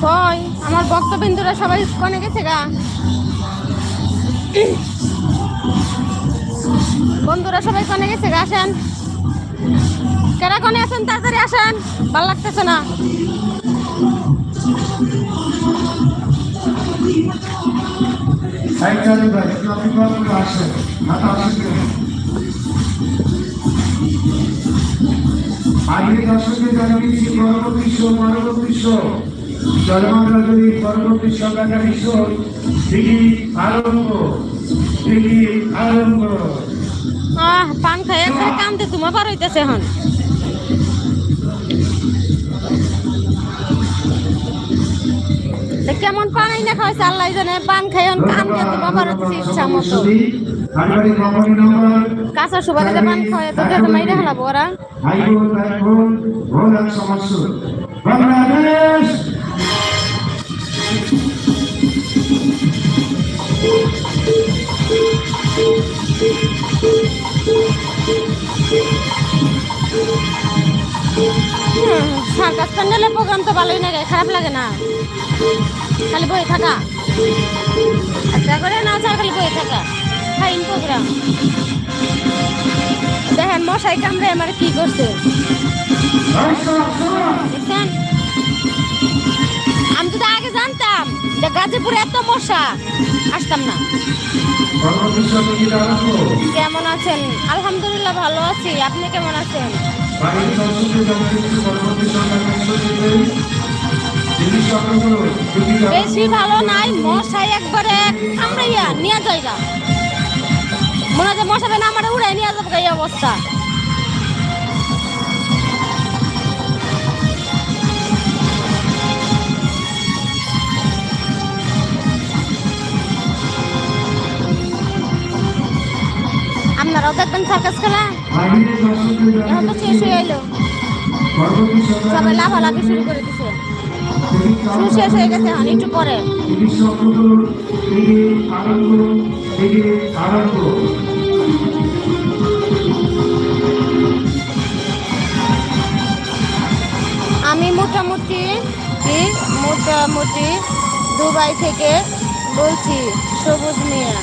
কই আমার ভক্তবিন্দুরা সবাই কনে গেছে গা বন্ধুরা সবাই কনে গেছে গা আসেন কেরা কনে আছেন তাড়াতাড়ি আসেন ভালো লাগতেছে না আসেন আসেন আগে দর্শকদের জানিয়েছি পরবর্তী শো পরবর্তী শো জলমান্ডলী পরবর্তী সরকারি শো দিদি আরম্ভ দিদি আরম্ভ আহ পান খাই একবারে কামতে তোমার পার হইতেছে এখন। কেমন পান আইনা খাওয়াইছে? আল্লাহ জানে পান খাই এখন কামতে তোমার পার হইতেছে ইচ্ছা মতো। আনবাড়ি কোম্পানি নম্বর কাঁচা সুবাদে পান খাওয়াই তো তো মাইরে খেলাবো ওরা। বাংলাদেশ! সার্কাস প্যান্ডেলের প্রোগ্রাম তো ভালোই লাগে খারাপ লাগে না? খালি বই থাকা? একটা করে না ছাড়া খালি বই থাকা। ফাইন প্রোগ্রাম দেখেন মশাই কামড়ে আমার কি করছে? দেখছেন? আমি যদি আগে জানতাম যে গাজীপুরে এত মশা। আসতাম না। কেমন আছেন? আলহামদুলিল্লাহ ভালো আছি। আপনি কেমন আছেন? বেশি ভালো নাই, মশাই একবারে কামড়াইয়া নিয়ে যাইগা। মনে হয় যে মশাবে না আমার উড়াই নিয়ে যাব এই অবস্থা। আপনারাও দেখবেন সার্কাস খেলা। এখন তো শেষ হয়ে এলো। সবাই লাফালাফি শুরু করে দিছে। শুরু শেষ হয়ে গেছে এখন একটু পরে। আমি মোটামুটি মোটামুটি দুবাই থেকে বলছি সবুজ মিয়া।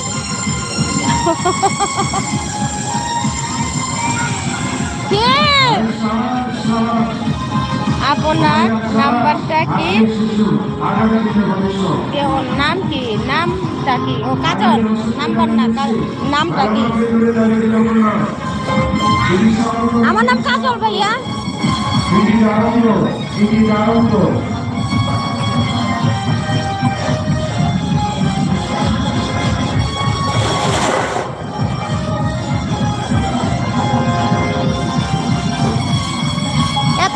কে? আপনার নাম্বারটা কি? ওর নাম কি? নামটা কি? ও, কাজল। নাম্বার না নামটা কি? আমার নাম কাজল ভাইয়া।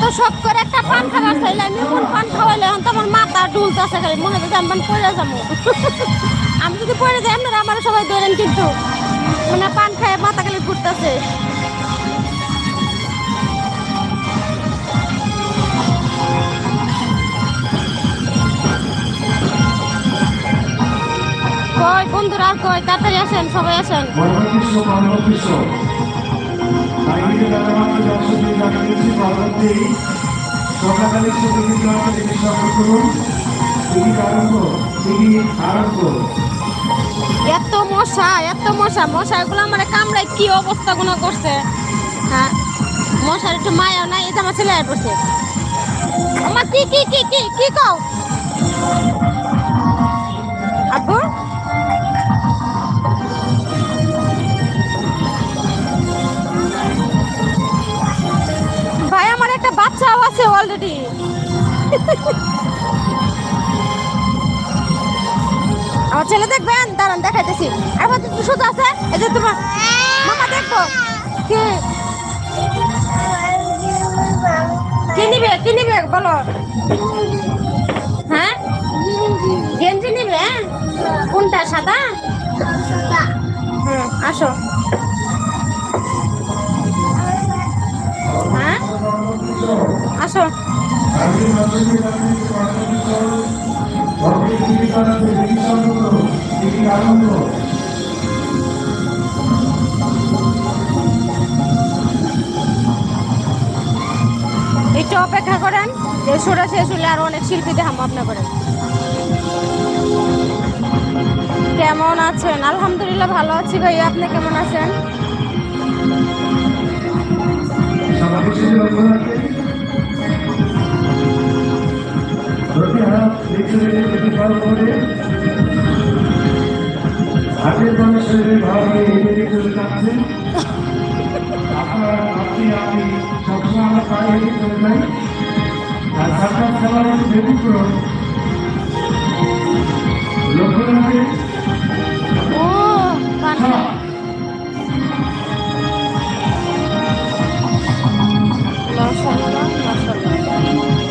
এত শখ করে একটা পান খাবার চাইলে আমি পান খাওয়াইলে এখন তো আমার মাথা ডুলতেছে খালি, মনে হচ্ছে আমি পান পড়ে যাব। আমি যদি পড়ে যাই, আপনারা আমার সবাই ধরেন কিন্তু মানে পান খায় মাথা খালি ঘুরতেছে। কই বন্ধুরা কই তাড়াতাড়ি আসেন, সবাই আসেন। আরম্ভ দিদি আরম্ভ এত মশা এত মশা, মশাগুলো আমার কামড়ায় কি অবস্থা গুলো করছে? হ্যাঁ মশার একটু মায়াও নাই এটা আমার ছেলে পড়ছে। আমার কি কি কি কি কি কও? আছে অলরেডি ছেলে দেখবেন দাঁড়ান, দেখাইতেছি। আর বাদ একটু সোজা আছে? এই যে তোমার মামা দেখব। কি? কি নিবে? কি নিবে? বলো। হ্যাঁ? গেঞ্জি নিবে? হ্যাঁ? কোনটা, সাদা? হুম আসো। হ্যাঁ? আসো। একটু অপেক্ষা করেন, যে শোটা শেষ হলে আরও অনেক শিল্পী দেখাম আপনার করে কেমন আছেন? আলহামদুলিল্লাহ ভালো আছি ভাই আপনি কেমন আছেন? হাতের মানুষের ভাবে এগিয়ে চলে যাচ্ছে আপনার আপনি আমি সবসময় আমরা পায়ে হেঁটে চলে যাই আর সার্কাস খেলার ব্যতিক্রম লক্ষ্যনাথে ও বাহ। মাশাআল্লাহ, মাশাআল্লাহ।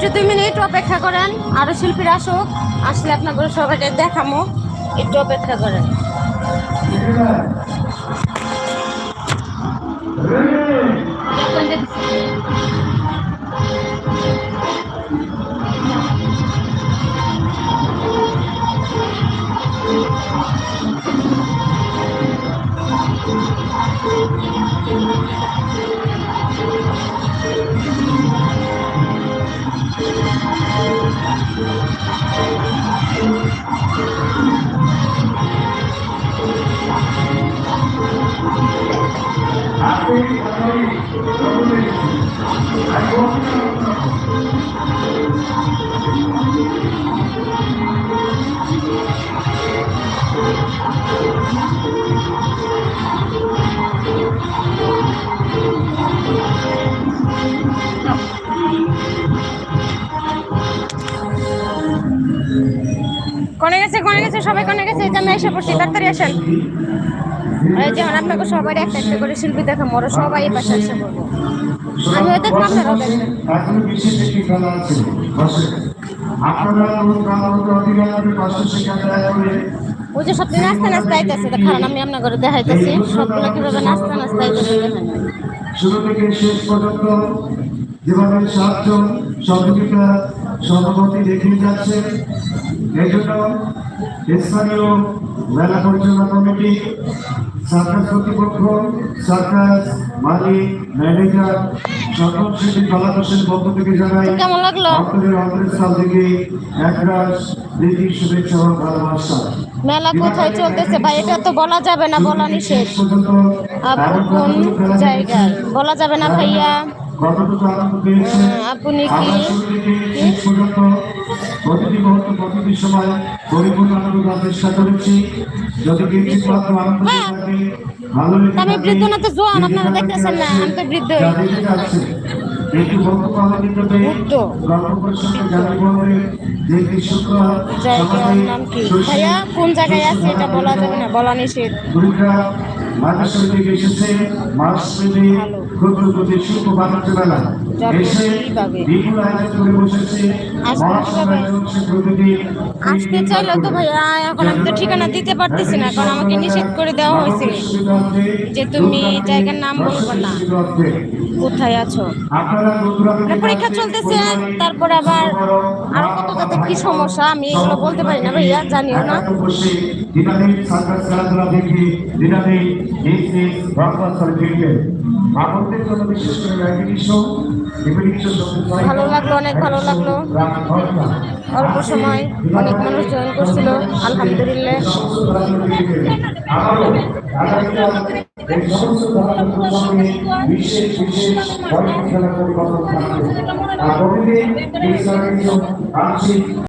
একটু দুই মিনিট অপেক্ষা করেন। আরও শিল্পীরা আসুক, আসলে আপনাকে সবাইকে দেখামো। একটু অপেক্ষা করেন। আপনি আপনি আমি বলছি কোনে গেছে কোনে গেছে সবাই কোনে গেছে এই আমি এসে পড়ছি তাড়াতাড়ি আসেন। যেমন আপনাকে সবাই একটা একটা করে শিল্পী দেখাম ওরা সবাই এই পাশে এসে পড়ব। আমি হয়তো আপনারাও দেখবেন ওই যে আইতেছে কারণ আমি আপনার ঘরে দেখাইতেছি। সবগুলো কীভাবে নাচতে নাচতে আইতেছে শুরু থেকে শেষ পর্যন্ত যেভাবে সাহায্য সহযোগিতা সহমতি দেখিয়ে যাচ্ছে এই জন্য স্থানীয় মেলা পরিচালনা কমিটি সার্কাস কর্তৃপক্ষ সার্কাস মালিক ম্যানেজার সকল শিল্পী পক্ষ থেকে জানাই কেমন লাগল? ভক্তদের থেকে একরাশ প্রীতি শুভেচ্ছা ও ভালোবাসা। মেলা কোথায় চলতেছে? ভাই এটা তো বলা যাবে না বলা নিষেধ। শেষ কোন জায়গায়? বলা যাবে না ভাইয়া? আপনি কি? প্রতিটি মুহূর্ত প্রতিটি সময় পরিপূর্ণ আনন্দ চেষ্টা করেছি। যদি কিছু মাত্র আনন্দ পেয়ে। থাকি, ভালো আমি বৃদ্ধ না তো জোয়ান, আপনারা দেখতেছেন না, আমি তো বৃদ্ধ। একটু শুক্র জায়গার নাম কি? ভাইয়া কোন জায়গায় আছে? এটা বলা যাবে না বলা নিষেধ। কুড়িগ্রাম থেকে এসেছে মাস পেলে ভালো। ক্ষুদ্র প্রতি শিল্প কীভাবে? আসতে চাইলে তো ভাইয়া এখন আমি তো ঠিকানা দিতে পারতেছি না কারণ আমাকে নিষেধ করে দেওয়া হয়েছে। যে তুমি জায়গার নাম বলবে না। কোথায় আছো? মানে পরীক্ষা চলতেছে তারপরে আবার আরও কত কত কি সমস্যা আমি এগুলো বলতে পারি না ভাইয়া জানিও না। জন্য বিশেষ করে ভালো লাগল, অনেক ভালো লাগল। অল্প সময় অনেক মানুষ জয়েন করছিল আলহামদুলিল্লাহ বিশেষ